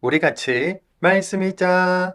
우리 같이 말씀 읽자.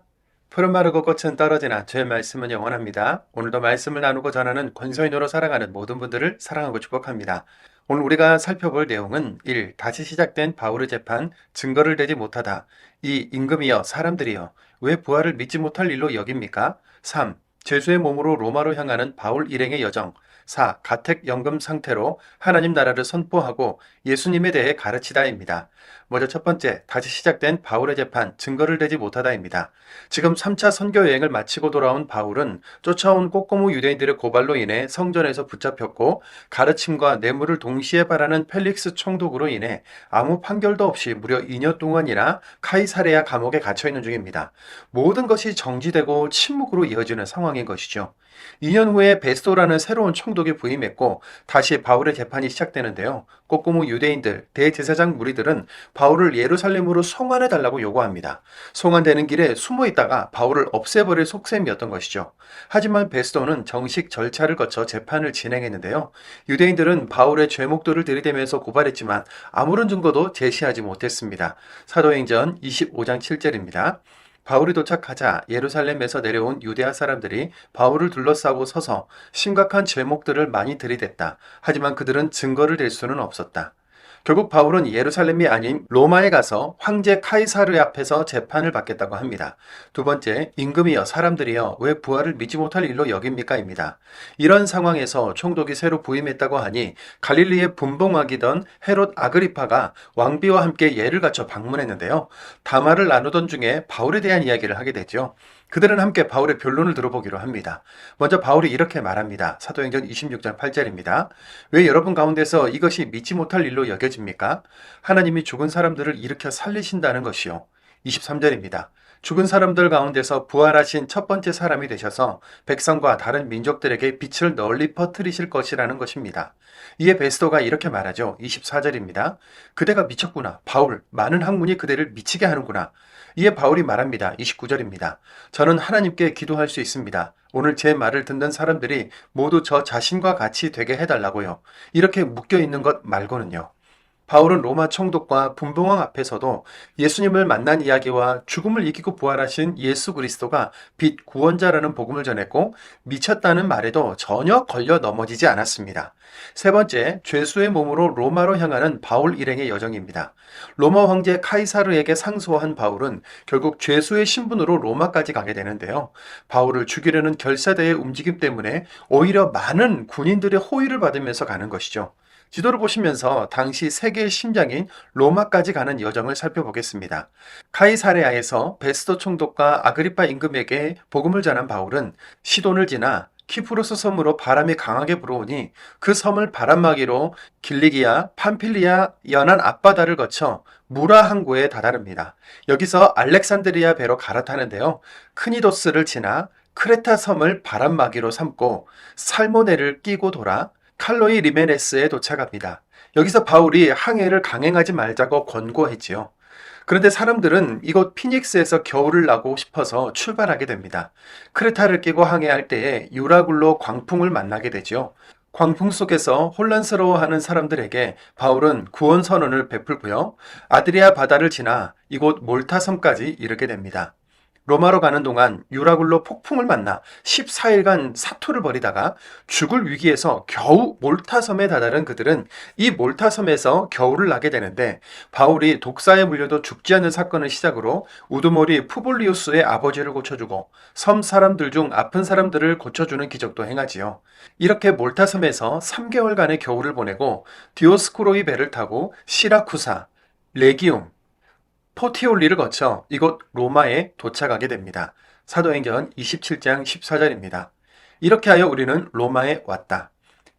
푸른 마르고 꽃은 떨어지나 주의 말씀은 영원합니다. 오늘도 말씀을 나누고 전하는 권소인으로 살아가는 모든 분들을 사랑하고 축복합니다. 오늘 우리가 살펴볼 내용은 1. 다시 시작된 바울의 재판, 증거를 대지 못하다. 2. 임금이여 사람들이여 왜 부활을 믿지 못할 일로 여깁니까? 3. 죄수의 몸으로 로마로 향하는 바울 일행의 여정. 4. 가택 연금 상태로 하나님 나라를 선포하고 예수님에 대해 가르치다입니다. 먼저 첫 번째, 다시 시작된 바울의 재판, 증거를 대지 못하다입니다. 지금 3차 선교 여행을 마치고 돌아온 바울은 쫓아온 꼬꼬무 유대인들의 고발로 인해 성전에서 붙잡혔고 가르침과 뇌물을 동시에 바라는 펠릭스 총독으로 인해 아무 판결도 없이 무려 2년 동안이나 카이사레아 감옥에 갇혀 있는 중입니다. 모든 것이 정지되고 침묵으로 이어지는 상황인 것이죠. 2년 후에 베스토라는 새로운 총독이 부임했고 다시 바울의 재판이 시작되는데요. 꼬꼬무 유대인들, 대제사장 무리들은 바 울을 예루살렘으로 송환해 달라고 요구합니다. 송환되는 길에 숨어 있다가 바울을 없애버릴 속셈이었던 것이죠. 하지만 베스토는 정식 절차를 거쳐 재판을 진행했는데요. 유대인들은 바울의 죄목들을 들이대면서 고발했지만 아무런 증거도 제시하지 못했습니다. 사도행전 25장 7절입니다. 바울이 도착하자 예루살렘에서 내려온 유대아 사람들이 바울을 둘러싸고 서서 심각한 죄목들을 많이 들이댔다. 하지만 그들은 증거를 댈 수는 없었다. 결국 바울은 예루살렘이 아닌 로마에 가서 황제 카이사르 앞에서 재판을 받겠다고 합니다. 두 번째, 임금이여 사람들이여 왜 부활을 믿지 못할 일로 여깁니까 입니다. 이런 상황에서 총독이 새로 부임했다고 하니 갈릴리의 분봉왕이던 헤롯 아그리파가 왕비와 함께 예를 갖춰 방문했는데요. 담화를 나누던 중에 바울에 대한 이야기를 하게 되죠. 그들은 함께 바울의 변론을 들어보기로 합니다. 먼저 바울이 이렇게 말합니다. 사도행전 26장 8절입니다. 왜 여러분 가운데서 이것이 믿지 못할 일로 여겨집니까? 하나님이 죽은 사람들을 일으켜 살리신다는 것이요. 23절입니다. 죽은 사람들 가운데서 부활하신 첫 번째 사람이 되셔서 백성과 다른 민족들에게 빛을 널리 퍼뜨리실 것이라는 것입니다. 이에 베스도가 이렇게 말하죠. 24절입니다. 그대가 미쳤구나. 바울, 많은 학문이 그대를 미치게 하는구나. 이에 바울이 말합니다. 29절입니다. 저는 하나님께 기도할 수 있습니다. 오늘 제 말을 듣는 사람들이 모두 저 자신과 같이 되게 해달라고요. 이렇게 묶여 있는 것 말고는요. 바울은 로마 총독과 분봉왕 앞에서도 예수님을 만난 이야기와 죽음을 이기고 부활하신 예수 그리스도가 빛 구원자라는 복음을 전했고 미쳤다는 말에도 전혀 걸려 넘어지지 않았습니다. 세 번째, 죄수의 몸으로 로마로 향하는 바울 일행의 여정입니다. 로마 황제 카이사르에게 상소한 바울은 결국 죄수의 신분으로 로마까지 가게 되는데요. 바울을 죽이려는 결사대의 움직임 때문에 오히려 많은 군인들의 호의를 받으면서 가는 것이죠. 지도를 보시면서 당시 세계의 심장인 로마까지 가는 여정을 살펴보겠습니다. 카이사레아에서 베스토 총독과 아그리파 임금에게 복음을 전한 바울은 시돈을 지나 키프로스 섬으로 바람이 강하게 불어오니 그 섬을 바람막이로 길리기아, 판필리아 연안 앞바다를 거쳐 무라 항구에 다다릅니다. 여기서 알렉산드리아 배로 갈아타는데요. 크니도스를 지나 크레타 섬을 바람막이로 삼고 살모네를 끼고 돌아 칼로이 리메네스에 도착합니다. 여기서 바울이 항해를 강행하지 말자고 권고했지요. 그런데 사람들은 이곳 피닉스에서 겨울을 나고 싶어서 출발하게 됩니다. 크레타를 끼고 항해할 때에 유라굴로 광풍을 만나게 되죠. 광풍 속에서 혼란스러워하는 사람들에게 바울은 구원 선언을 베풀고요. 아드리아 바다를 지나 이곳 몰타 섬까지 이르게 됩니다. 로마로 가는 동안 유라굴로 폭풍을 만나 14일간 사투를 벌이다가 죽을 위기에서 겨우 몰타섬에 다다른 그들은 이 몰타섬에서 겨울을 나게 되는데 바울이 독사에 물려도 죽지 않는 사건을 시작으로 우두머리 푸볼리우스의 아버지를 고쳐주고 섬 사람들 중 아픈 사람들을 고쳐주는 기적도 행하지요. 이렇게 몰타섬에서 3개월간의 겨울을 보내고 디오스코로의 배를 타고 시라쿠사, 레기움, 포티올리를 거쳐 이곳 로마에 도착하게 됩니다. 사도행전 27장 14절입니다. 이렇게 하여 우리는 로마에 왔다.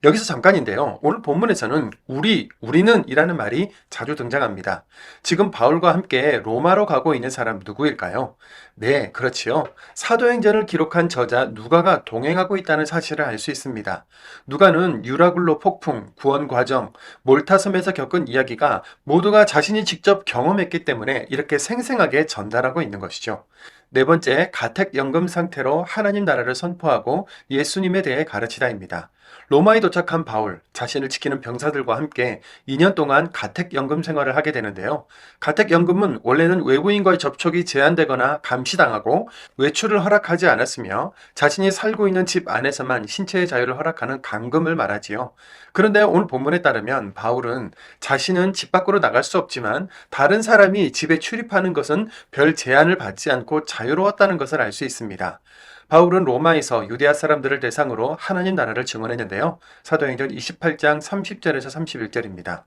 여기서 잠깐인데요. 오늘 본문에서는 우리, 우리는 이라는 말이 자주 등장합니다. 지금 바울과 함께 로마로 가고 있는 사람 누구일까요? 네, 그렇지요. 사도행전을 기록한 저자 누가가 동행하고 있다는 사실을 알 수 있습니다. 누가는 유라굴로 폭풍, 구원 과정, 몰타섬에서 겪은 이야기가 모두가 자신이 직접 경험했기 때문에 이렇게 생생하게 전달하고 있는 것이죠. 네 번째, 가택연금 상태로 하나님 나라를 선포하고 예수님에 대해 가르치다입니다. 로마에 도착한 바울, 자신을 지키는 병사들과 함께 2년 동안 가택연금 생활을 하게 되는데요. 가택연금은 원래는 외부인과의 접촉이 제한되거나 감시당하고 외출을 허락하지 않았으며 자신이 살고 있는 집 안에서만 신체의 자유를 허락하는 감금을 말하지요. 그런데 오늘 본문에 따르면 바울은 자신은 집 밖으로 나갈 수 없지만 다른 사람이 집에 출입하는 것은 별 제한을 받지 않고 자유로웠다는 것을 알 수 있습니다. 바울은 로마에서 유대아 사람들을 대상으로 하나님 나라를 증언했는데요. 사도행전 28장 30절에서 31절입니다.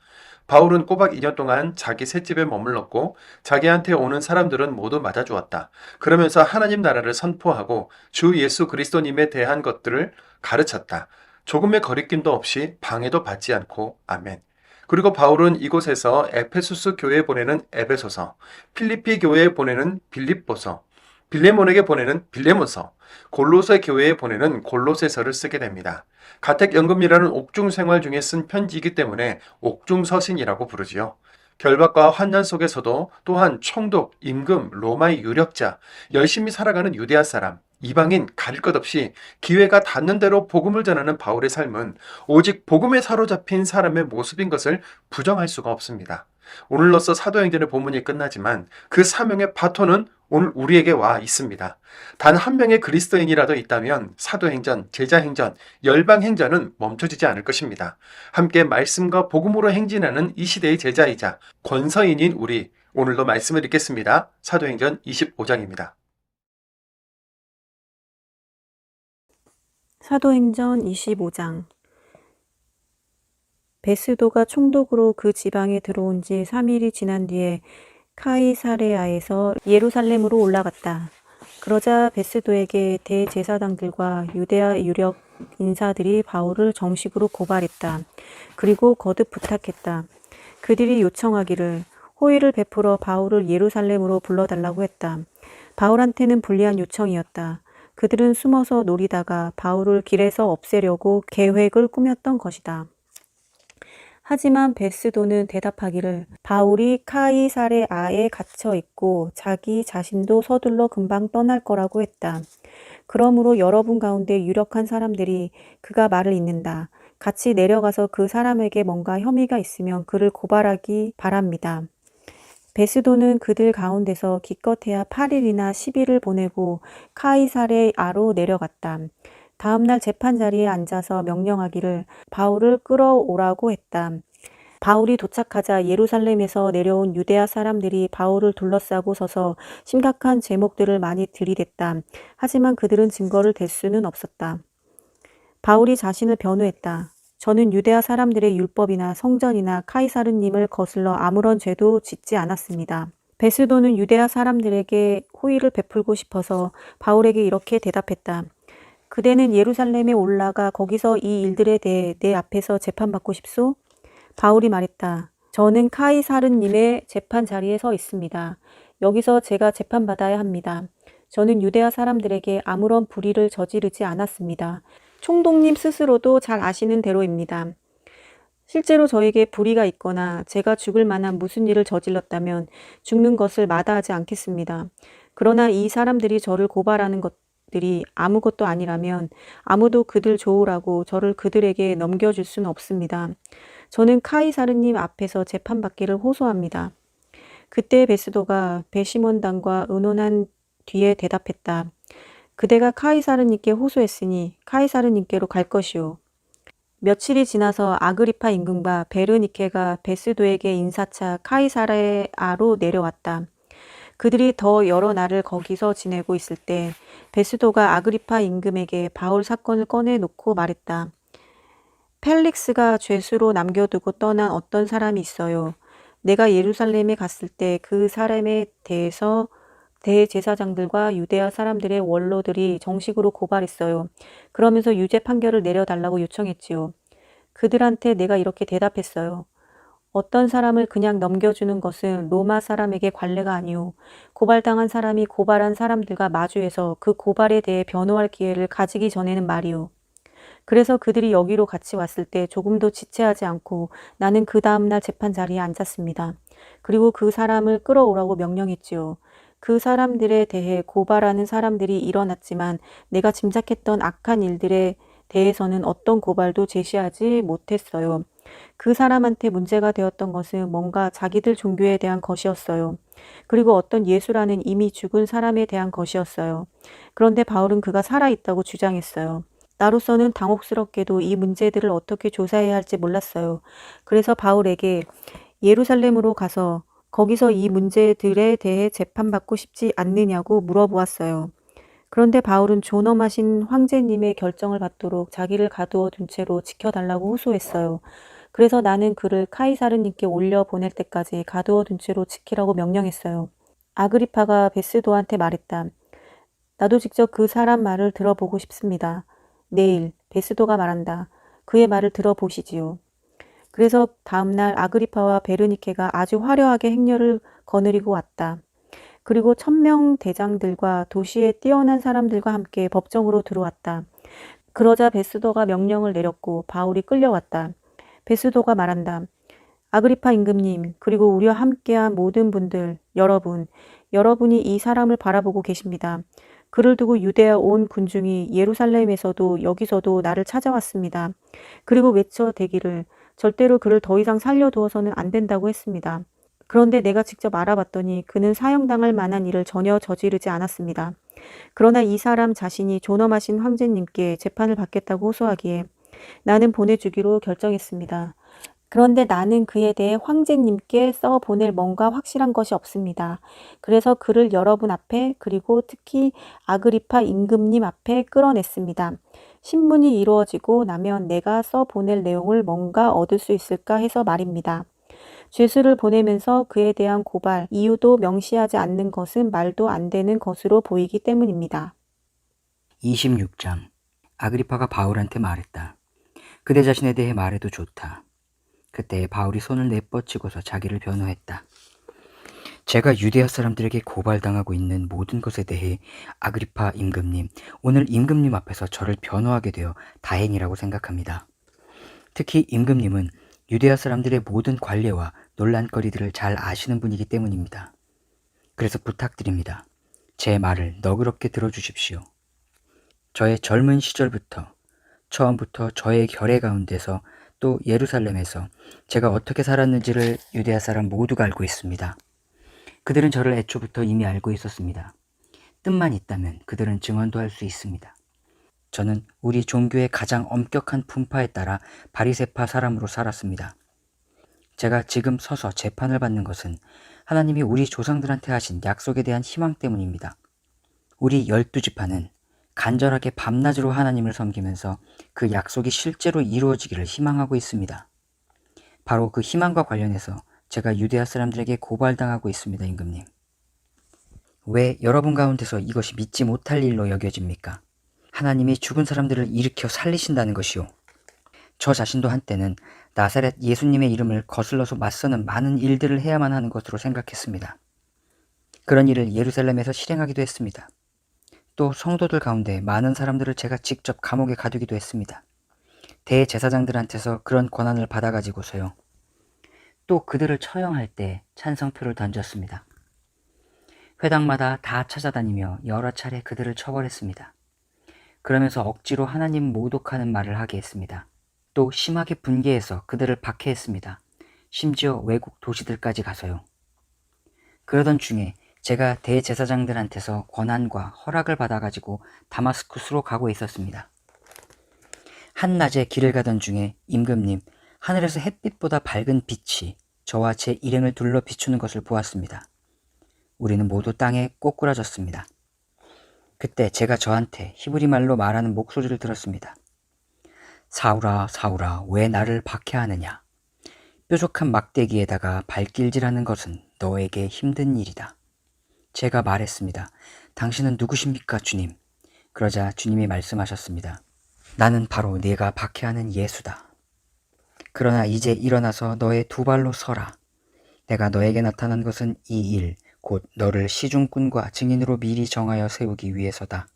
바울은 꼬박 2년 동안 자기 셋집에 머물렀고 자기한테 오는 사람들은 모두 맞아주었다. 그러면서 하나님 나라를 선포하고 주 예수 그리스도님에 대한 것들을 가르쳤다. 조금의 거리낌도 없이 방해도 받지 않고 아멘. 그리고 바울은 이곳에서 에페수스 교회에 보내는 에베소서, 필리피 교회에 보내는 빌립보서, 빌레몬에게 보내는 빌레몬서, 골로새 교회에 보내는 골로새서를 쓰게 됩니다. 가택연금이라는 옥중 생활 중에 쓴 편지이기 때문에 옥중서신이라고 부르지요. 결박과 환난 속에서도 또한 총독, 임금, 로마의 유력자, 열심히 살아가는 유대아 사람, 이방인 가릴 것 없이 기회가 닿는 대로 복음을 전하는 바울의 삶은 오직 복음에 사로잡힌 사람의 모습인 것을 부정할 수가 없습니다. 오늘로써 사도행전의 본문이 끝나지만 그 사명의 바톤은 오늘 우리에게 와 있습니다. 단 한 명의 그리스도인이라도 있다면 사도행전, 제자행전, 열방행전은 멈춰지지 않을 것입니다. 함께 말씀과 복음으로 행진하는 이 시대의 제자이자 권서인인 우리 오늘도 말씀을 읽겠습니다. 사도행전 25장입니다. 사도행전 25장 베스도가 총독으로 그 지방에 들어온 지 3일이 지난 뒤에 카이사레아에서 예루살렘으로 올라갔다. 그러자 베스도에게 대제사장들과 유대아 유력 인사들이 바울을 정식으로 고발했다. 그리고 거듭 부탁했다. 그들이 요청하기를 호의를 베풀어 바울을 예루살렘으로 불러달라고 했다. 바울한테는 불리한 요청이었다. 그들은 숨어서 노리다가 바울을 길에서 없애려고 계획을 꾸몄던 것이다. 하지만 베스도는 대답하기를 바울이 카이사레 아에 갇혀 있고 자기 자신도 서둘러 금방 떠날 거라고 했다. 그러므로 여러분 가운데 유력한 사람들이 그가 말을 잇는다. 같이 내려가서 그 사람에게 뭔가 혐의가 있으면 그를 고발하기 바랍니다. 베스도는 그들 가운데서 기껏해야 8일이나 10일을 보내고 카이사레 아로 내려갔다. 다음날 재판 자리에 앉아서 명령하기를 바울을 끌어오라고 했다. 바울이 도착하자 예루살렘에서 내려온 유대아 사람들이 바울을 둘러싸고 서서 심각한 제목들을 많이 들이댔다. 하지만 그들은 증거를 댈 수는 없었다. 바울이 자신을 변호했다. 저는 유대아 사람들의 율법이나 성전이나 카이사르님을 거슬러 아무런 죄도 짓지 않았습니다. 베스도는 유대아 사람들에게 호의를 베풀고 싶어서 바울에게 이렇게 대답했다. 그대는 예루살렘에 올라가 거기서 이 일들에 대해 내 앞에서 재판받고 싶소? 바울이 말했다. 저는 카이사르님의 재판 자리에 서 있습니다. 여기서 제가 재판받아야 합니다. 저는 유대아 사람들에게 아무런 불의를 저지르지 않았습니다. 총독님 스스로도 잘 아시는 대로입니다. 실제로 저에게 불의가 있거나 제가 죽을 만한 무슨 일을 저질렀다면 죽는 것을 마다하지 않겠습니다. 그러나 이 사람들이 저를 고발하는 것 들이 아무것도 아니라면 아무도 그들 좋으라고 저를 그들에게 넘겨줄 수는 없습니다. 저는 카이사르님 앞에서 재판받기를 호소합니다. 그때 베스도가 베시몬당과 의논한 뒤에 대답했다. 그대가 카이사르님께 호소했으니 카이사르님께로 갈 것이오. 며칠이 지나서 아그리파 임금과 베르니케가 베스도에게 인사차 카이사레아로 내려왔다. 그들이 더 여러 날을 거기서 지내고 있을 때 베스도가 아그리파 임금에게 바울 사건을 꺼내놓고 말했다. 펠릭스가 죄수로 남겨두고 떠난 어떤 사람이 있어요. 내가 예루살렘에 갔을 때 그 사람에 대해서 대제사장들과 유대아 사람들의 원로들이 정식으로 고발했어요. 그러면서 유죄 판결을 내려달라고 요청했지요. 그들한테 내가 이렇게 대답했어요. 어떤 사람을 그냥 넘겨주는 것은 로마 사람에게 관례가 아니오. 고발당한 사람이 고발한 사람들과 마주해서 그 고발에 대해 변호할 기회를 가지기 전에는 말이오. 그래서 그들이 여기로 같이 왔을 때 조금도 지체하지 않고 나는 그 다음날 재판 자리에 앉았습니다. 그리고 그 사람을 끌어오라고 명령했지요. 그 사람들에 대해 고발하는 사람들이 일어났지만 내가 짐작했던 악한 일들에 대해서는 어떤 고발도 제시하지 못했어요. 그 사람한테 문제가 되었던 것은 뭔가 자기들 종교에 대한 것이었어요. 그리고 어떤 예수라는 이미 죽은 사람에 대한 것이었어요. 그런데 바울은 그가 살아있다고 주장했어요. 나로서는 당혹스럽게도 이 문제들을 어떻게 조사해야 할지 몰랐어요. 그래서 바울에게 예루살렘으로 가서 거기서 이 문제들에 대해 재판받고 싶지 않느냐고 물어보았어요. 그런데 바울은 존엄하신 황제님의 결정을 받도록 자기를 가두어 둔 채로 지켜달라고 호소했어요. 그래서 나는 그를 카이사르님께 올려 보낼 때까지 가두어 둔 채로 지키라고 명령했어요. 아그리파가 베스도한테 말했다. 나도 직접 그 사람 말을 들어보고 싶습니다. 내일 베스도가 말한다. 그의 말을 들어보시지요. 그래서 다음날 아그리파와 베르니케가 아주 화려하게 행렬을 거느리고 왔다. 그리고 천명 대장들과 도시에 뛰어난 사람들과 함께 법정으로 들어왔다. 그러자 베스도가 명령을 내렸고 바울이 끌려왔다. 베스도가 말한다. 아그리파 임금님, 그리고 우리와 함께한 모든 분들, 여러분, 여러분이 이 사람을 바라보고 계십니다. 그를 두고 유대아 온 군중이 예루살렘에서도 여기서도 나를 찾아왔습니다. 그리고 외쳐 대기를 절대로 그를 더 이상 살려두어서는 안 된다고 했습니다. 그런데 내가 직접 알아봤더니 그는 사형당할 만한 일을 전혀 저지르지 않았습니다. 그러나 이 사람 자신이 존엄하신 황제님께 재판을 받겠다고 호소하기에 나는 보내주기로 결정했습니다. 그런데 나는 그에 대해 황제님께 써 보낼 뭔가 확실한 것이 없습니다. 그래서 그를 여러분 앞에 그리고 특히 아그리파 임금님 앞에 끌어냈습니다. 신문이 이루어지고 나면 내가 써 보낼 내용을 뭔가 얻을 수 있을까 해서 말입니다. 죄수를 보내면서 그에 대한 고발, 이유도 명시하지 않는 것은 말도 안 되는 것으로 보이기 때문입니다. 26장 아그리파가 바울한테 말했다. 그대 자신에 대해 말해도 좋다. 그때 바울이 손을 내뻗치고서 자기를 변호했다. 제가 유대아 사람들에게 고발당하고 있는 모든 것에 대해 아그리파 임금님, 오늘 임금님 앞에서 저를 변호하게 되어 다행이라고 생각합니다. 특히 임금님은 유대아 사람들의 모든 관례와 논란거리들을 잘 아시는 분이기 때문입니다. 그래서 부탁드립니다. 제 말을 너그럽게 들어주십시오. 저의 젊은 시절부터 처음부터 저의 결의 가운데서 또 예루살렘에서 제가 어떻게 살았는지를 유대아 사람 모두가 알고 있습니다. 그들은 저를 애초부터 이미 알고 있었습니다. 뜻만 있다면 그들은 증언도 할 수 있습니다. 저는 우리 종교의 가장 엄격한 분파에 따라 바리세파 사람으로 살았습니다. 제가 지금 서서 재판을 받는 것은 하나님이 우리 조상들한테 하신 약속에 대한 희망 때문입니다. 우리 열두 지파는 간절하게 밤낮으로 하나님을 섬기면서 그 약속이 실제로 이루어지기를 희망하고 있습니다. 바로 그 희망과 관련해서 제가 유대아 사람들에게 고발당하고 있습니다, 임금님. 왜 여러분 가운데서 이것이 믿지 못할 일로 여겨집니까? 하나님이 죽은 사람들을 일으켜 살리신다는 것이요. 저 자신도 한때는 나사렛 예수님의 이름을 거슬러서 맞서는 많은 일들을 해야만 하는 것으로 생각했습니다. 그런 일을 예루살렘에서 실행하기도 했습니다. 또 성도들 가운데 많은 사람들을 제가 직접 감옥에 가두기도 했습니다. 대제사장들한테서 그런 권한을 받아가지고서요. 또 그들을 처형할 때 찬성표를 던졌습니다. 회당마다 다 찾아다니며 여러 차례 그들을 처벌했습니다. 그러면서 억지로 하나님 모독하는 말을 하게 했습니다. 또 심하게 분개해서 그들을 박해했습니다. 심지어 외국 도시들까지 가서요. 그러던 중에 제가 대제사장들한테서 권한과 허락을 받아가지고 다마스쿠스로 가고 있었습니다. 한낮에 길을 가던 중에 임금님, 하늘에서 햇빛보다 밝은 빛이 저와 제 일행을 둘러 비추는 것을 보았습니다. 우리는 모두 땅에 꼬꾸라졌습니다. 그때 제가 저한테 히브리 말로 말하는 목소리를 들었습니다. 사울아, 사울아, 왜 나를 박해하느냐? 뾰족한 막대기에다가 발길질하는 것은 너에게 힘든 일이다. 제가 말했습니다. 당신은 누구십니까, 주님? 그러자 주님이 말씀하셨습니다. 나는 바로 네가 박해하는 예수다. 그러나 이제 일어나서 너의 두 발로 서라. 내가 너에게 나타난 것은 이 일, 곧 너를 시중꾼과 증인으로 미리 정하여 세우기 위해서다.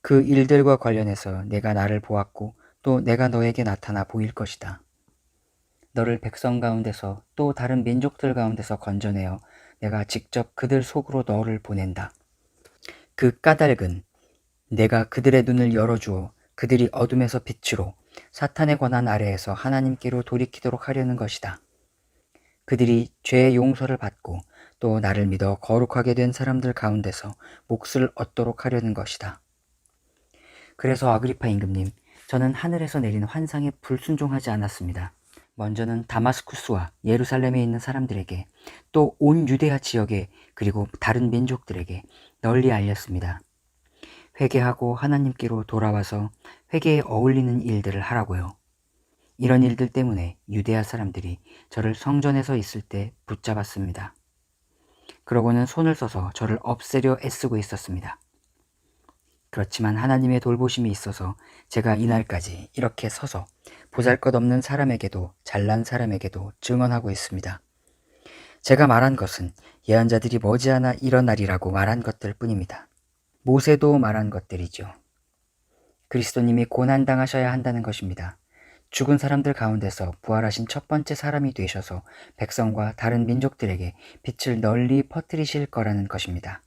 그 일들과 관련해서 내가 나를 보았고 또 내가 너에게 나타나 보일 것이다. 너를 백성 가운데서 또 다른 민족들 가운데서 건져내어 내가 직접 그들 속으로 너를 보낸다. 그 까닭은 내가 그들의 눈을 열어주어 그들이 어둠에서 빛으로 사탄의 권한 아래에서 하나님께로 돌이키도록 하려는 것이다. 그들이 죄의 용서를 받고 또 나를 믿어 거룩하게 된 사람들 가운데서 몫을 얻도록 하려는 것이다. 그래서 아그리파 임금님, 저는 하늘에서 내린 환상에 불순종하지 않았습니다. 먼저는 다마스쿠스와 예루살렘에 있는 사람들에게 또 온 유대아 지역에 그리고 다른 민족들에게 널리 알렸습니다. 회개하고 하나님께로 돌아와서 회개에 어울리는 일들을 하라고요. 이런 일들 때문에 유대아 사람들이 저를 성전에서 있을 때 붙잡았습니다. 그러고는 손을 써서 저를 없애려 애쓰고 있었습니다. 그렇지만 하나님의 돌보심이 있어서 제가 이날까지 이렇게 서서 보잘 것 없는 사람에게도 잘난 사람에게도 증언하고 있습니다. 제가 말한 것은 예언자들이 머지않아 일어나리라고 말한 것들 뿐입니다. 모세도 말한 것들이죠. 그리스도님이 고난당하셔야 한다는 것입니다. 죽은 사람들 가운데서 부활하신 첫 번째 사람이 되셔서 백성과 다른 민족들에게 빛을 널리 퍼뜨리실 거라는 것입니다.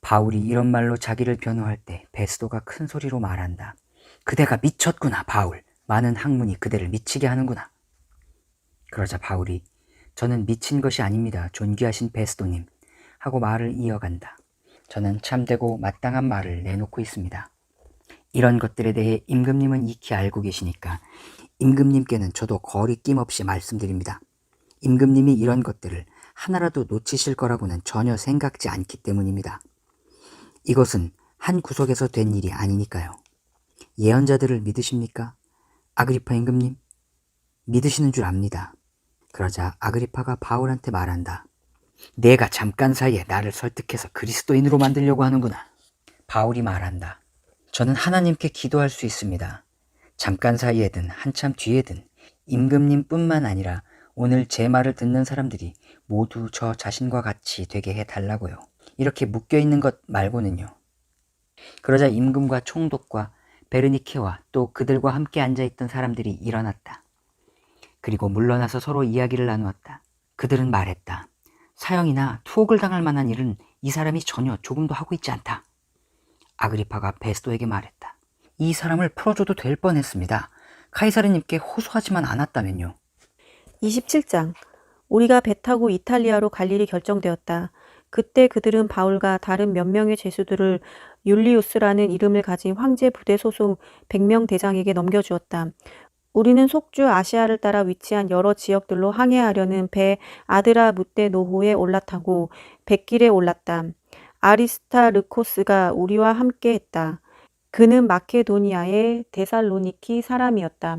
바울이 이런 말로 자기를 변호할 때 베스도가 큰 소리로 말한다. 그대가 미쳤구나, 바울. 많은 학문이 그대를 미치게 하는구나. 그러자 바울이 저는 미친 것이 아닙니다. 존귀하신 베스도님. 하고 말을 이어간다. 저는 참되고 마땅한 말을 내놓고 있습니다. 이런 것들에 대해 임금님은 익히 알고 계시니까 임금님께는 저도 거리낌 없이 말씀드립니다. 임금님이 이런 것들을 하나라도 놓치실 거라고는 전혀 생각지 않기 때문입니다. 이것은 한 구석에서 된 일이 아니니까요. 예언자들을 믿으십니까? 아그리파 임금님? 믿으시는 줄 압니다. 그러자 아그리파가 바울한테 말한다. 내가 잠깐 사이에 나를 설득해서 그리스도인으로 만들려고 하는구나. 바울이 말한다. 저는 하나님께 기도할 수 있습니다. 잠깐 사이에든 한참 뒤에든 임금님뿐만 아니라 오늘 제 말을 듣는 사람들이 모두 저 자신과 같이 되게 해달라고요. 이렇게 묶여있는 것 말고는요. 그러자 임금과 총독과 베르니케와 또 그들과 함께 앉아있던 사람들이 일어났다. 그리고 물러나서 서로 이야기를 나누었다. 그들은 말했다. 사형이나 투옥을 당할 만한 일은 이 사람이 전혀 조금도 하고 있지 않다. 아그리파가 베스도에게 말했다. 이 사람을 풀어줘도 될 뻔했습니다. 카이사르님께 호소하지만 않았다면요. 27장 우리가 배 타고 이탈리아로 갈 일이 결정되었다. 그때 그들은 바울과 다른 몇 명의 죄수들을 율리우스라는 이름을 가진 황제 부대 소속 100명 대장에게 넘겨주었다. 우리는 속주 아시아를 따라 위치한 여러 지역들로 항해하려는 배 아드라 무떼 노호에 올라타고 백길에 올랐다. 아리스타르코스가 우리와 함께 했다. 그는 마케도니아의 데살로니키 사람이었다.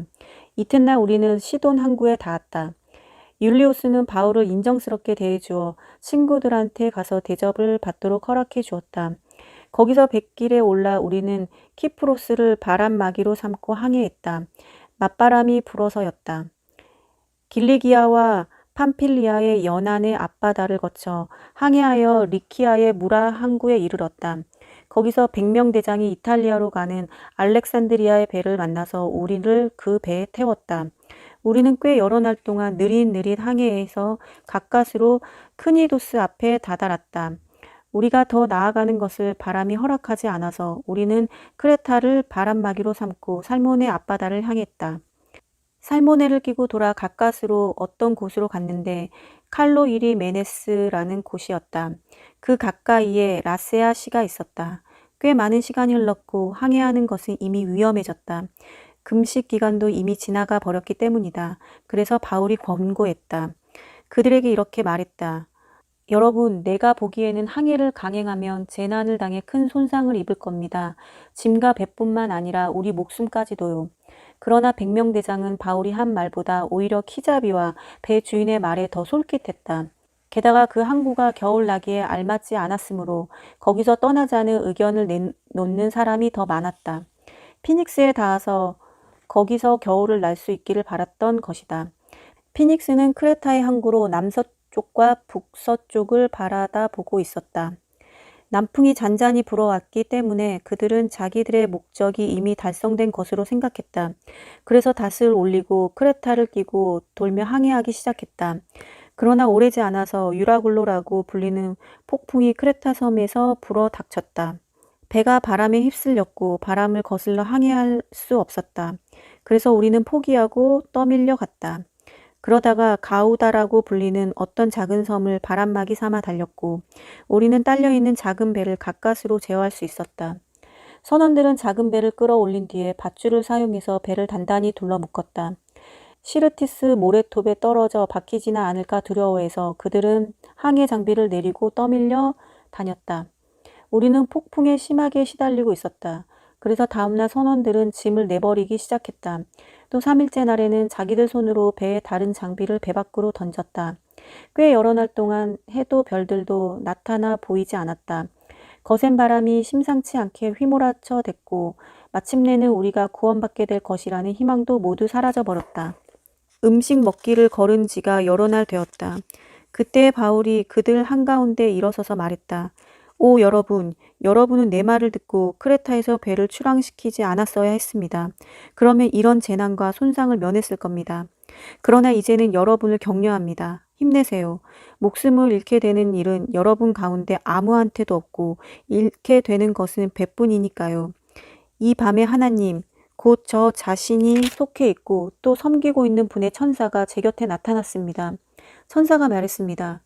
이튿날 우리는 시돈 항구에 닿았다. 율리우스는 바울을 인정스럽게 대해주어 친구들한테 가서 대접을 받도록 허락해 주었다. 거기서 백길에 올라 우리는 키프로스를 바람막이로 삼고 항해했다. 맞바람이 불어서였다. 길리기아와 팜필리아의 연안의 앞바다를 거쳐 항해하여 리키아의 무라 항구에 이르렀다. 거기서 백명 대장이 이탈리아로 가는 알렉산드리아의 배를 만나서 우리를 그 배에 태웠다. 우리는 꽤 여러 날 동안 느릿느릿 항해해서 가까스로 크니도스 앞에 다다랐다. 우리가 더 나아가는 것을 바람이 허락하지 않아서 우리는 크레타를 바람막이로 삼고 살모네 앞바다를 향했다. 살모네를 끼고 돌아 가까스로 어떤 곳으로 갔는데 칼로 이리 메네스라는 곳이었다. 그 가까이에 라세아 시가 있었다. 꽤 많은 시간이 흘렀고 항해하는 것은 이미 위험해졌다. 금식 기간도 이미 지나가 버렸기 때문이다. 그래서 바울이 권고했다. 그들에게 이렇게 말했다. 여러분, 내가 보기에는 항해를 강행하면 재난을 당해 큰 손상을 입을 겁니다. 짐과 배뿐만 아니라 우리 목숨까지도요. 그러나 백명대장은 바울이 한 말보다 오히려 키자비와 배 주인의 말에 더 솔깃했다. 게다가 그 항구가 겨울나기에 알맞지 않았으므로 거기서 떠나자는 의견을 내놓는 사람이 더 많았다. 피닉스에 닿아서 거기서 겨울을 날 수 있기를 바랐던 것이다. 피닉스는 크레타의 항구로 남서쪽과 북서쪽을 바라다 보고 있었다. 남풍이 잔잔히 불어왔기 때문에 그들은 자기들의 목적이 이미 달성된 것으로 생각했다. 그래서 닷을 올리고 크레타를 끼고 돌며 항해하기 시작했다. 그러나 오래지 않아서 유라굴로라고 불리는 폭풍이 크레타 섬에서 불어 닥쳤다. 배가 바람에 휩쓸렸고 바람을 거슬러 항해할 수 없었다. 그래서 우리는 포기하고 떠밀려 갔다. 그러다가 가우다라고 불리는 어떤 작은 섬을 바람막이 삼아 달렸고 우리는 딸려있는 작은 배를 가까스로 제어할 수 있었다. 선원들은 작은 배를 끌어올린 뒤에 밧줄을 사용해서 배를 단단히 둘러묶었다. 시르티스 모래톱에 떨어져 박히지나 않을까 두려워해서 그들은 항해 장비를 내리고 떠밀려 다녔다. 우리는 폭풍에 심하게 시달리고 있었다. 그래서 다음날 선원들은 짐을 내버리기 시작했다. 또 3일째 날에는 자기들 손으로 배의 다른 장비를 배 밖으로 던졌다. 꽤 여러 날 동안 해도 별들도 나타나 보이지 않았다. 거센 바람이 심상치 않게 휘몰아쳐 댔고 마침내는 우리가 구원받게 될 것이라는 희망도 모두 사라져 버렸다. 음식 먹기를 걸은 지가 여러 날 되었다. 그때 바울이 그들 한가운데 일어서서 말했다. 오 여러분, 여러분은 내 말을 듣고 크레타에서 배를 출항시키지 않았어야 했습니다. 그러면 이런 재난과 손상을 면했을 겁니다. 그러나 이제는 여러분을 격려합니다. 힘내세요. 목숨을 잃게 되는 일은 여러분 가운데 아무한테도 없고 잃게 되는 것은 배뿐이니까요. 이 밤에 하나님, 곧 저 자신이 속해 있고 또 섬기고 있는 분의 천사가 제 곁에 나타났습니다. 천사가 말했습니다.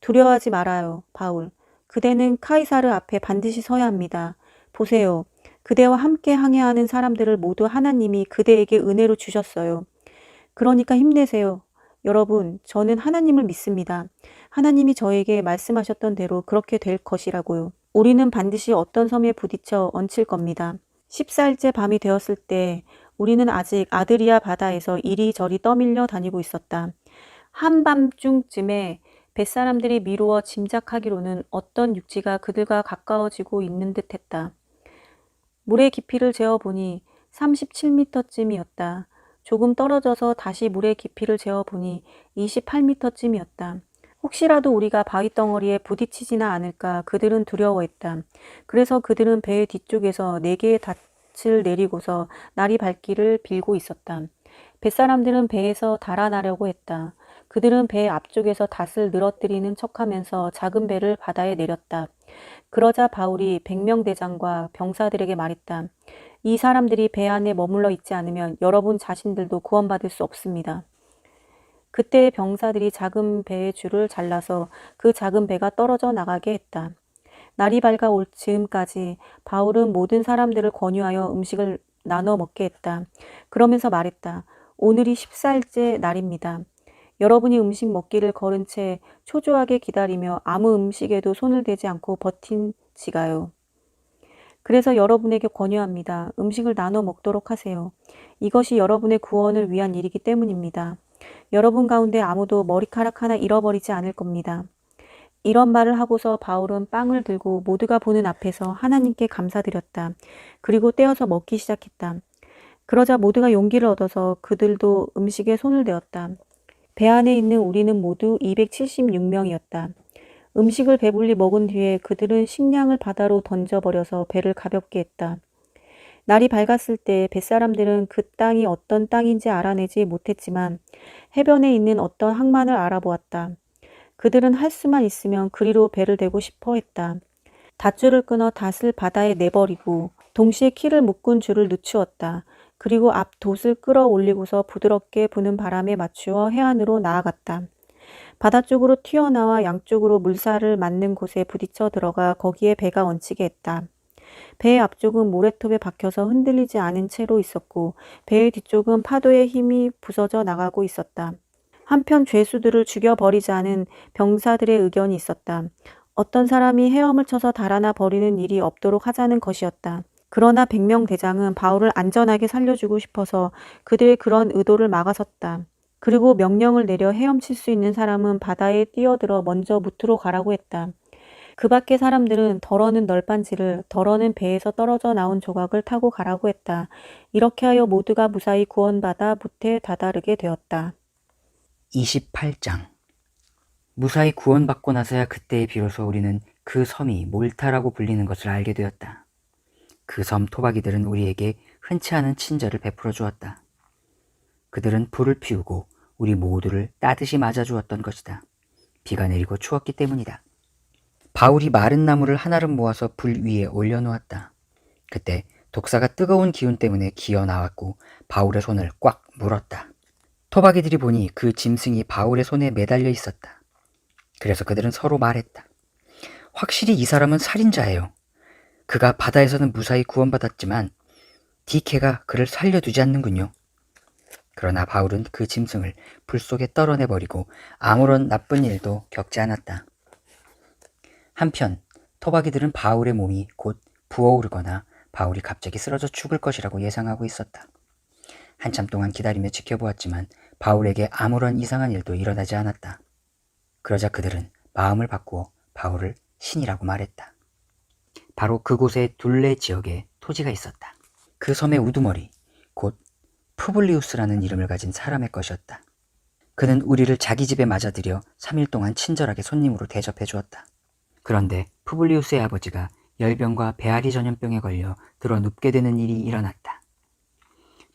두려워하지 말아요, 바울. 그대는 카이사르 앞에 반드시 서야 합니다. 보세요. 그대와 함께 항해하는 사람들을 모두 하나님이 그대에게 은혜로 주셨어요. 그러니까 힘내세요. 여러분, 저는 하나님을 믿습니다. 하나님이 저에게 말씀하셨던 대로 그렇게 될 것이라고요. 우리는 반드시 어떤 섬에 부딪혀 얹힐 겁니다. 14일째 밤이 되었을 때 우리는 아직 아드리아 바다에서 이리저리 떠밀려 다니고 있었다. 한밤중쯤에 뱃사람들이 미루어 짐작하기로는 어떤 육지가 그들과 가까워지고 있는 듯 했다. 물의 깊이를 재어보니 37미터쯤이었다. 조금 떨어져서 다시 물의 깊이를 재어보니 28미터쯤이었다. 혹시라도 우리가 바위 덩어리에 부딪히지나 않을까 그들은 두려워했다. 그래서 그들은 배의 뒤쪽에서 네 개의 닻을 내리고서 날이 밝기를 빌고 있었다. 뱃사람들은 배에서 달아나려고 했다. 그들은 배 앞쪽에서 닷을 늘어뜨리는 척하면서 작은 배를 바다에 내렸다. 그러자 바울이 백명 대장과 병사들에게 말했다. 이 사람들이 배 안에 머물러 있지 않으면 여러분 자신들도 구원받을 수 없습니다. 그때 병사들이 작은 배의 줄을 잘라서 그 작은 배가 떨어져 나가게 했다. 날이 밝아 올 즈음까지 바울은 모든 사람들을 권유하여 음식을 나눠 먹게 했다. 그러면서 말했다. 오늘이 14일째 날입니다. 여러분이 음식 먹기를 거른 채 초조하게 기다리며 아무 음식에도 손을 대지 않고 버틴 지가요. 그래서 여러분에게 권유합니다. 음식을 나눠 먹도록 하세요. 이것이 여러분의 구원을 위한 일이기 때문입니다. 여러분 가운데 아무도 머리카락 하나 잃어버리지 않을 겁니다. 이런 말을 하고서 바울은 빵을 들고 모두가 보는 앞에서 하나님께 감사드렸다. 그리고 떼어서 먹기 시작했다. 그러자 모두가 용기를 얻어서 그들도 음식에 손을 대었다. 배 안에 있는 우리는 모두 276명이었다. 음식을 배불리 먹은 뒤에 그들은 식량을 바다로 던져버려서 배를 가볍게 했다. 날이 밝았을 때 뱃사람들은 그 땅이 어떤 땅인지 알아내지 못했지만 해변에 있는 어떤 항만을 알아보았다. 그들은 할 수만 있으면 그리로 배를 대고 싶어 했다. 닷줄을 끊어 닷을 바다에 내버리고 동시에 키를 묶은 줄을 늦추었다. 그리고 앞 돛을 끌어올리고서 부드럽게 부는 바람에 맞추어 해안으로 나아갔다. 바다 쪽으로 튀어나와 양쪽으로 물살을 맞는 곳에 부딪혀 들어가 거기에 배가 얹히게 했다. 배의 앞쪽은 모래톱에 박혀서 흔들리지 않은 채로 있었고 배의 뒤쪽은 파도의 힘이 부서져 나가고 있었다. 한편 죄수들을 죽여버리자는 병사들의 의견이 있었다. 어떤 사람이 헤엄을 쳐서 달아나 버리는 일이 없도록 하자는 것이었다. 그러나 백명 대장은 바울을 안전하게 살려주고 싶어서 그들의 그런 의도를 막아섰다. 그리고 명령을 내려 헤엄칠 수 있는 사람은 바다에 뛰어들어 먼저 무트로 가라고 했다. 그 밖의 사람들은 덜어는 널빤지를 덜어는 배에서 떨어져 나온 조각을 타고 가라고 했다. 이렇게 하여 모두가 무사히 구원받아 무트에 다다르게 되었다. 28장 무사히 구원받고 나서야 그때에 비로소 우리는 그 섬이 몰타라고 불리는 것을 알게 되었다. 그 섬 토박이들은 우리에게 흔치 않은 친절을 베풀어 주었다. 그들은 불을 피우고 우리 모두를 따뜻이 맞아 주었던 것이다. 비가 내리고 추웠기 때문이다. 바울이 마른 나무를 하나를 모아서 불 위에 올려놓았다. 그때 독사가 뜨거운 기운 때문에 기어 나왔고 바울의 손을 꽉 물었다. 토박이들이 보니 그 짐승이 바울의 손에 매달려 있었다. 그래서 그들은 서로 말했다. 확실히 이 사람은 살인자예요. 그가 바다에서는 무사히 구원받았지만 디케가 그를 살려두지 않는군요. 그러나 바울은 그 짐승을 불 속에 떨어내버리고 아무런 나쁜 일도 겪지 않았다. 한편 토박이들은 바울의 몸이 곧 부어오르거나 바울이 갑자기 쓰러져 죽을 것이라고 예상하고 있었다. 한참 동안 기다리며 지켜보았지만 바울에게 아무런 이상한 일도 일어나지 않았다. 그러자 그들은 마음을 바꾸어 바울을 신이라고 말했다. 바로 그곳의 둘레 지역에 토지가 있었다. 그 섬의 우두머리, 곧 푸블리우스라는 이름을 가진 사람의 것이었다. 그는 우리를 자기 집에 맞아들여 3일 동안 친절하게 손님으로 대접해 주었다. 그런데 푸블리우스의 아버지가 열병과 배앓이 전염병에 걸려 들어 눕게 되는 일이 일어났다.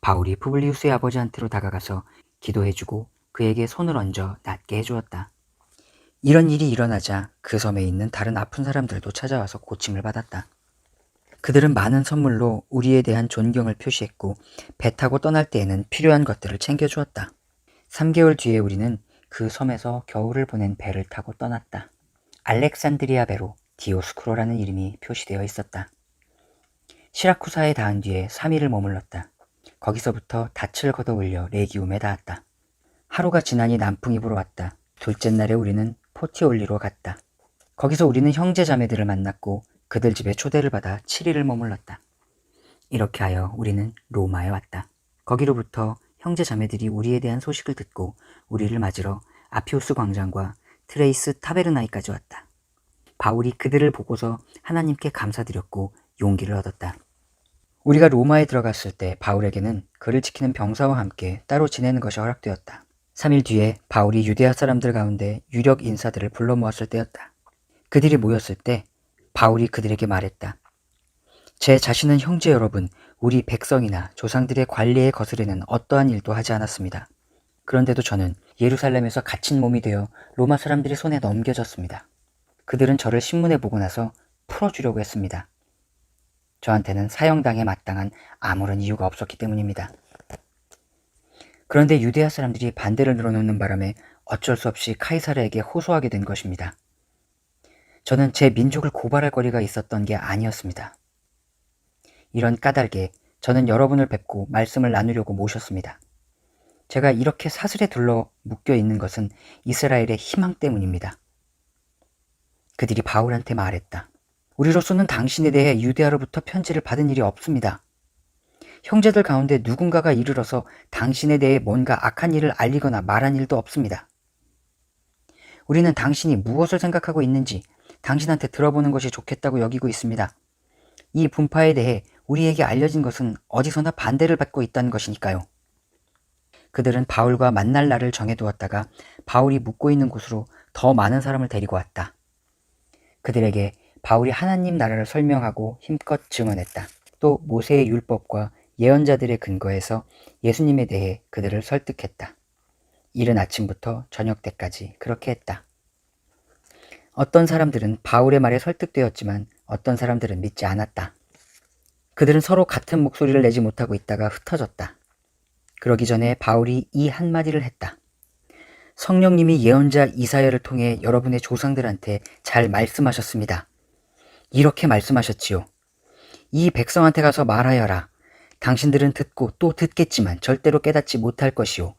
바울이 푸블리우스의 아버지한테로 다가가서 기도해주고 그에게 손을 얹어 낫게 해주었다. 이런 일이 일어나자 그 섬에 있는 다른 아픈 사람들도 찾아와서 고침을 받았다. 그들은 많은 선물로 우리에 대한 존경을 표시했고 배 타고 떠날 때에는 필요한 것들을 챙겨주었다. 3개월 뒤에 우리는 그 섬에서 겨울을 보낸 배를 타고 떠났다. 알렉산드리아 배로 디오스쿠로라는 이름이 표시되어 있었다. 시라쿠사에 닿은 뒤에 3일을 머물렀다. 거기서부터 닻을 걷어 올려 레기움에 닿았다. 하루가 지나니 남풍이 불어왔다. 둘째 날에 우리는 포티올리로 갔다. 거기서 우리는 형제 자매들을 만났고 그들 집에 초대를 받아 7일을 머물렀다. 이렇게 하여 우리는 로마에 왔다. 거기로부터 형제 자매들이 우리에 대한 소식을 듣고 우리를 맞으러 아피우스 광장과 트레이스 타베르나이까지 왔다. 바울이 그들을 보고서 하나님께 감사드렸고 용기를 얻었다. 우리가 로마에 들어갔을 때 바울에게는 그를 지키는 병사와 함께 따로 지내는 것이 허락되었다. 3일 뒤에 바울이 유대아 사람들 가운데 유력 인사들을 불러 모았을 때였다. 그들이 모였을 때 바울이 그들에게 말했다. 제 자신은 형제 여러분, 우리 백성이나 조상들의 관리에 거스르는 어떠한 일도 하지 않았습니다. 그런데도 저는 예루살렘에서 갇힌 몸이 되어 로마 사람들의 손에 넘겨졌습니다. 그들은 저를 신문에 보고 나서 풀어주려고 했습니다. 저한테는 사형당에 마땅한 아무런 이유가 없었기 때문입니다. 그런데 유대아 사람들이 반대를 늘어놓는 바람에 어쩔 수 없이 카이사르에게 호소하게 된 것입니다. 저는 제 민족을 고발할 거리가 있었던 게 아니었습니다. 이런 까닭에 저는 여러분을 뵙고 말씀을 나누려고 모셨습니다. 제가 이렇게 사슬에 둘러 묶여 있는 것은 이스라엘의 희망 때문입니다. 그들이 바울한테 말했다. 우리로서는 당신에 대해 유대아로부터 편지를 받은 일이 없습니다. 형제들 가운데 누군가가 이르러서 당신에 대해 뭔가 악한 일을 알리거나 말한 일도 없습니다. 우리는 당신이 무엇을 생각하고 있는지 당신한테 들어보는 것이 좋겠다고 여기고 있습니다. 이 분파에 대해 우리에게 알려진 것은 어디서나 반대를 받고 있다는 것이니까요. 그들은 바울과 만날 날을 정해두었다가 바울이 묵고 있는 곳으로 더 많은 사람을 데리고 왔다. 그들에게 바울이 하나님 나라를 설명하고 힘껏 증언했다. 또 모세의 율법과 예언자들의 근거에서 예수님에 대해 그들을 설득했다. 이른 아침부터 저녁 때까지 그렇게 했다. 어떤 사람들은 바울의 말에 설득되었지만 어떤 사람들은 믿지 않았다. 그들은 서로 같은 목소리를 내지 못하고 있다가 흩어졌다. 그러기 전에 바울이 이 한마디를 했다. 성령님이 예언자 이사야를 통해 여러분의 조상들한테 잘 말씀하셨습니다. 이렇게 말씀하셨지요. 이 백성한테 가서 말하여라. 당신들은 듣고 또 듣겠지만 절대로 깨닫지 못할 것이요.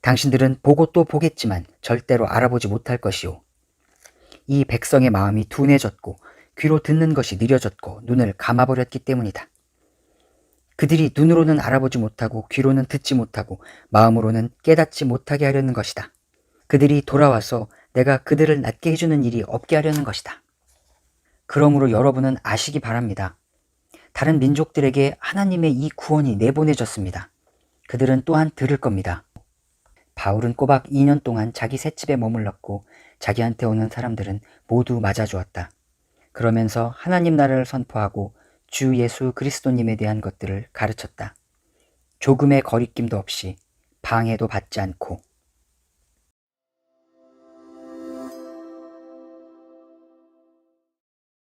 당신들은 보고 또 보겠지만 절대로 알아보지 못할 것이요. 이 백성의 마음이 둔해졌고 귀로 듣는 것이 느려졌고 눈을 감아버렸기 때문이다. 그들이 눈으로는 알아보지 못하고 귀로는 듣지 못하고 마음으로는 깨닫지 못하게 하려는 것이다. 그들이 돌아와서 내가 그들을 낫게 해주는 일이 없게 하려는 것이다. 그러므로 여러분은 아시기 바랍니다. 다른 민족들에게 하나님의 이 구원이 내보내졌습니다. 그들은 또한 들을 겁니다. 바울은 꼬박 2년 동안 자기 셋집에 머물렀고 자기한테 오는 사람들은 모두 맞아주었다. 그러면서 하나님 나라를 선포하고 주 예수 그리스도님에 대한 것들을 가르쳤다. 조금의 거리낌도 없이 방해도 받지 않고